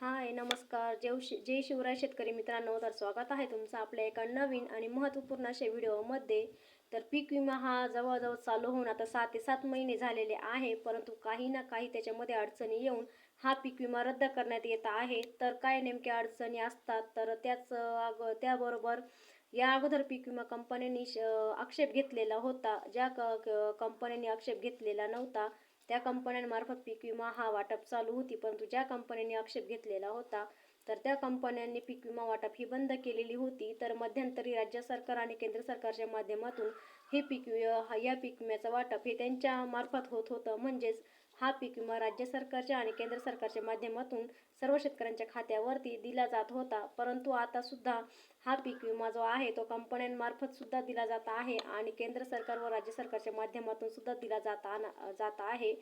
हाय नमस्कार. जय शि जय शिवराय शेतकरी मित्रांनो तर स्वागत आहे तुमचं आपल्या एका नवीन आणि महत्त्वपूर्ण अशा व्हिडिओमध्ये. तर पीक विमा हा जवळजवळ चालू होऊन आता सहा ते सात महिने झालेले आहे परंतु काही ना काही त्याच्यामध्ये अडचणी येऊन हा पीक विमा रद्द करण्यात येत आहे. तर काय नेमक्या अडचणी असतात? तर त्याच अग त्याबरोबर या अगोदर पीक विमा कंपन्यांनी श आक्षेप घेतलेला होता ज्या क- कंपन्यांनी आक्षेप घेतलेला नव्हता. त्या कंपन्यांमार्फत पीक विमा हा वाटप चालू होती परंतु ज्या कंपन्यांनी आक्षेप घेतलेला होता तर त्या कंपन्यांनी पीक विमा वाटप ही बंद केलेली होती. तर मध्यंतरी राज्य सरकार आणि केंद्र सरकारच्या माध्यमातून हे पीक या पीक विम्याचं वाटप हे त्यांच्या मार्फत होत होतं. म्हणजेच हा पीक विमा राज्य सरकारच्या आणि केंद्र सरकारच्या माध्यमातून सर्व शेतकऱ्यांच्या खात्यावरती दिला जात होता. परंतु आता सुद्धा हा पीक विमा जो आहे तो कंपन्यांमार्फत सुद्धा दिला जात आहे आणि केंद्र सरकार व राज्य सरकारच्या माध्यमातून सुद्धा दिला जात जात आहे.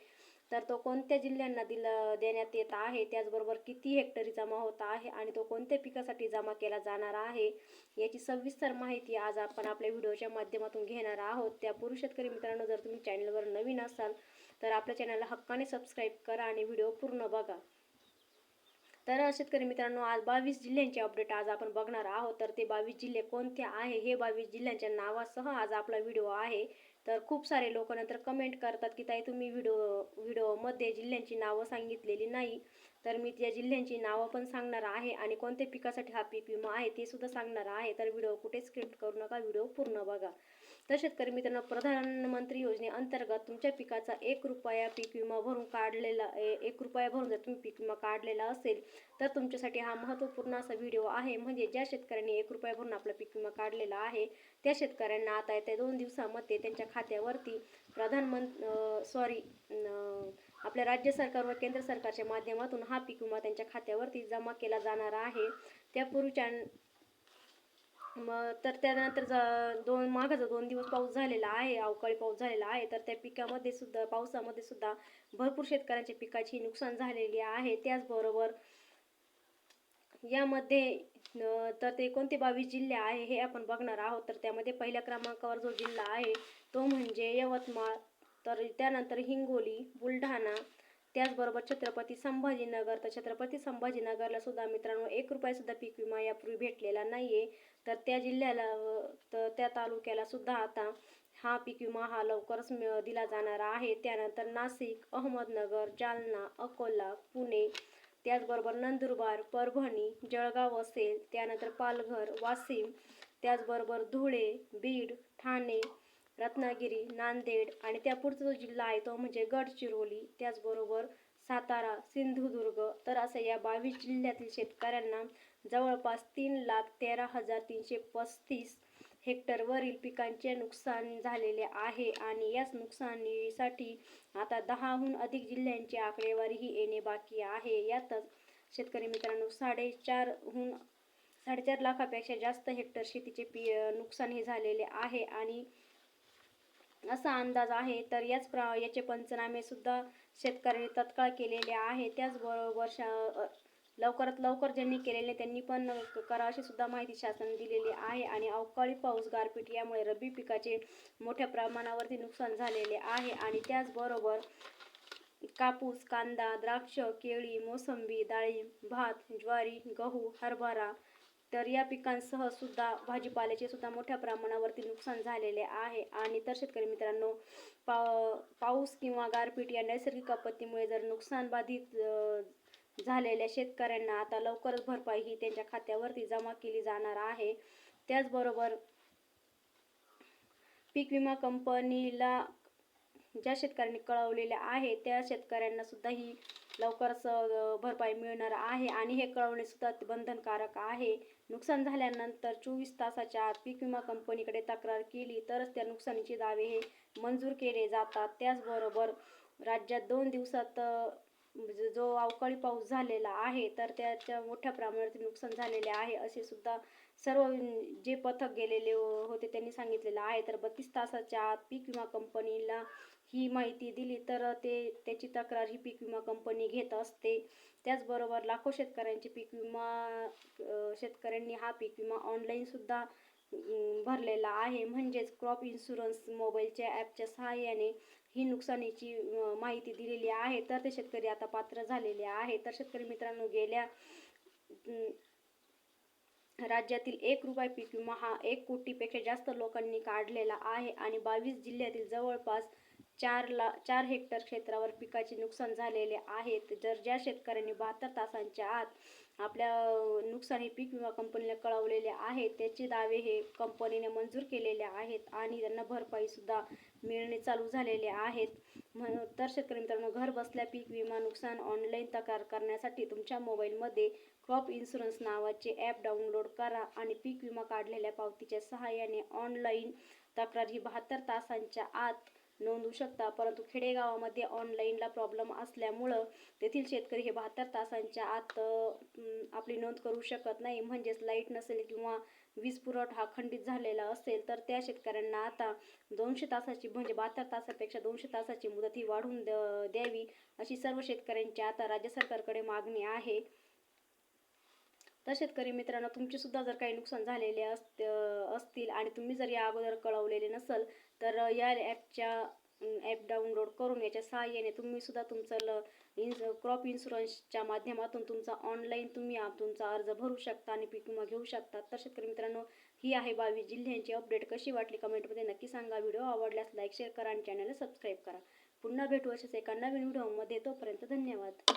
तर तो कोणत्या जिल्ह्यांना दिला देण्यात येत आहे त्याचबरोबर किती हेक्टरी जमा होत आहे आणि तो कोणत्या पिकासाठी जमा केला जाणार आहे याची सविस्तर माहिती आज आपण आपल्या व्हिडिओच्या माध्यमातून घेणार आहोत. त्यापूर्वी शेतकरी मित्रांनो जर तुम्ही चॅनलवर नवीन असाल तर आपल्या चॅनलला हक्काने सबस्क्राईब करा आणि व्हिडिओ पूर्ण बघा. तर शेतकरी मित्रांनो आज बावीस जिल्ह्यांचे अपडेट आज आपण बघणार आहोत. तर ते बावीस जिल्हे कोणते आहे? हे बावीस जिल्ह्यांच्या नावासह आज आपला व्हिडिओ आहे. तर खूप सारे लोक नंतर कमेंट करतात की ताई तुम्ही व्हिडिओ व्हिडिओमध्ये जिल्ह्यांची नावं सांगितलेली नाही. तर मी त्या जिल्ह्यांची नावं पण सांगणार आहे आणि कोणत्या पिकासाठी हा पीक विमा आहे ते सुद्धा सांगणार आहे. तर व्हिडिओ कुठे स्क्रिप्ट करू नका व्हिडिओ पूर्ण बघा. तर शेतकरी मित्रांनो प्रधानमंत्री योजनेअंतर्गत तुमच्या पिकाचा एक रुपया पीक विमा भरून काढलेला ए- एक रुपया भरून जर तुम्ही पीक विमा काढलेला असेल तर तुमच्यासाठी हा महत्त्वपूर्ण असा व्हिडिओ आहे. म्हणजे ज्या शेतकऱ्यांनी एक रुपया भरून आपला पीक विमा काढलेला आहे त्या शेतकऱ्यांना आता येत्या दोन दिवसामध्ये त्यांच्या खात्यावरती प्रधानमंत्री सॉरी आपल्या राज्य सरकार व केंद्र सरकारच्या माध्यमातून हा पीक विमा त्यांच्या खात्यावरती जमा केला जाणार आहे. त्यापूर्वीच्या मग तर त्यानंतर ज दोन मागाचा दोन दिवस पाऊस झालेला आहे अवकाळी पाऊस झालेला आहे तर त्या पिकामध्ये सुद्धा पावसामध्ये सुद्धा भरपूर शेतकऱ्यांच्या पिकाची नुकसान झालेली आहे. त्याचबरोबर यामध्ये तर ते कोणते बावीस जिल्हे आहे हे आपण बघणार आहोत. तर त्यामध्ये पहिल्या क्रमांकावर जो जिल्हा आहे तो म्हणजे यवतमाळ तर त्यानंतर हिंगोली बुलढाणा त्याचबरोबर छत्रपती संभाजीनगर. तर छत्रपती संभाजीनगरला सुद्धा मित्रांनो एक रुपयासुद्धा पीक विमा यापूर्वी भेटलेला नाही आहे तर त्या जिल्ह्याला तर त्या तालुक्याला सुद्धा आता हा पीक विमा हा लवकरच मिळ दिला जाणार आहे. त्यानंतर नाशिक अहमदनगर जालना अकोला पुणे त्याचबरोबर नंदुरबार परभणी जळगाव असेल. त्यानंतर पालघर वाशिम त्याचबरोबर धुळे बीड ठाणे रत्नागिरी नांदेड आणि त्यापुढचा जो जिल्हा आहे तो म्हणजे गडचिरोली. त्याचबरोबर सातारा सिंधुदुर्ग. तर असं या बावीस जिल्ह्यातील शेतकऱ्यांना जवळपास तीन लाख तेरा हजार तीनशे पस्तीस हेक्टरवरील पिकांचे नुकसान झालेले आहे आणि याच नुकसानीसाठी आता दहाहून अधिक जिल्ह्यांची आकडेवारीही येणे बाकी आहे. यातच शेतकरी मित्रांनो साडेचारहून साडेचार लाखापेक्षा जास्त हेक्टर शेतीचे पी नुकसान हे झालेले आहे आणि असा अंदाज आहे. तर याच प्र याचे पंचनामे सुद्धा शेतकऱ्यांनी तत्काळ केलेले आहे त्याचबरोबर शा लवकरात लवकर ज्यांनी केलेले त्यांनी पण करा अशी सुद्धा माहिती शासनाने दिलेली आहे. आणि अवकाळी पाऊस गारपीट यामुळे रब्बी पिकाचे मोठ्या प्रमाणावरती नुकसान झालेले आहे. आणि त्याचबरोबर कापूस कांदा द्राक्ष केळी मोसंबी डाळिंब भात ज्वारी गहू हरभरा तर या पिकांसह सुद्धा भाजीपाल्याचे सुद्धा मोठ्या प्रमाणावरती नुकसान झालेले आहे. आणि तर शेतकरी मित्रांनो पाव पाऊस किंवा गारपीट या नैसर्गिक आपत्तीमुळे जर नुकसान बाधित झालेल्या शेतकऱ्यांना आता लवकरच भरपाई ही त्यांच्या खात्यावरती जमा केली जाणार आहे. त्याचबरोबर पीक विमा कंपनीला ज्या शेतकऱ्यांनी कळवलेल्या आहे त्या शेतकऱ्यांना सुद्धा ही लवकरच भरपाई मिळणार आहे आणि हे कळवणे सुद्धा बंधनकारक आहे. नुकसान झाल्यानंतर चोवीस तासाच्या आत पीक विमा कंपनीकडे तक्रार केली तरच त्या नुकसानीचे दावे हे मंजूर केले जातात. त्याचबरोबर राज्यात दोन दिवसात म्हणजे जो अवकाळी पाऊस झालेला आहे तर त्याच्या मोठ्या प्रमाणात नुकसान झालेले आहे असे सुद्धा सर्व जे पथक गेलेले होते त्यांनी सांगितलेलं आहे. तर बत्तीस तासाच्या आत पीक विमा कंपनीला ही माहिती दिली तर ते त्याची तक्रार ही पीक विमा कंपनी घेत असते. त्याचबरोबर लाखो शेतकऱ्यांची पीक विमा शेतकऱ्यांनी हा पीक विमा ऑनलाईनसुद्धा भरलेला आहे. म्हणजेच क्रॉप इन्शुरन्स मोबाईलच्या ॲपच्या सहाय्याने ही नुकसानीची माहिती दिलेली आहे. तर ते शेतकरी आता पात्र झालेले आहे तर शेतकरी मित्रांनो गेल्या राज्यातील एक रुपये पीक विमा हा एक कोटीपेक्षा जास्त लोकांनी काढलेला आहे आणि बावीस जिल्ह्यातील जवळपास चार ला चार हेक्टर क्षेत्रावर पिकाचे नुकसान झालेले आहेत. जर ज्या शेतकऱ्यांनी बहात्तर तासांच्या आत आपल्या नुकसानी नुकसान हे पीक विमा कंपनीला कळवलेले आहे त्याचे दावे हे कंपनीने मंजूर केलेले आहेत आणि त्यांना भरपाईसुद्धा मिळणे चालू झालेले आहेत. म्हणून तर शेतकरी मित्रांनो घर बसल्या पीक विमा नुकसान ऑनलाईन तक्रार करण्यासाठी तुमच्या मोबाईलमध्ये क्रॉप इन्शुरन्स नावाचे ॲप डाउनलोड करा आणि पीक विमा काढलेल्या पावतीच्या सहाय्याने ऑनलाईन तक्रार ही बहात्तर तासांच्या आत नोंदवू शकता. परंतु खेडेगावामध्ये ऑनलाईनला प्रॉब्लेम असल्यामुळं तेथील शेतकरी हे बहात्तर तासांच्या आत आपली नोंद करू शकत नाही. म्हणजेच लाइट नसेल किंवा वीज पुरवठा हा खंडित झालेला असेल तर त्या शेतकऱ्यांना आता दोनशे तासाची म्हणजे बहात्तर तासापेक्षा दोनशे तासाची मुदत ही वाढवून द- द्यावी अशी सर्व शेतकऱ्यांची आता राज्य सरकारकडे मागणी आहे. तर शेतकरी मित्रांनो तुमचेसुद्धा जर काही नुकसान झालेले असत असतील आणि तुम्ही जर या अगोदर कळवलेले नसल तर या ॲपच्या ॲप डाउनलोड करून याच्या सहाय्याने तुम्ही सुद्धा तुमचं ल इन्स क्रॉप इन्शुरन्सच्या माध्यमातून तुमचा ऑनलाईन तुम्ही तुमचा अर्ज भरू शकता आणि पीक विमा घेऊ शकता. तर शेतकरी मित्रांनो ही आहे बावीस जिल्ह्यांची अपडेट. कशी वाटली कमेंटमध्ये नक्की सांगा. व्हिडिओ आवडल्यास लाईक शेअर करा आणि चॅनलला सबस्क्राईब करा. पुन्हा भेटू अशाच एका नवीन व्हिडिओमध्ये. तोपर्यंत धन्यवाद.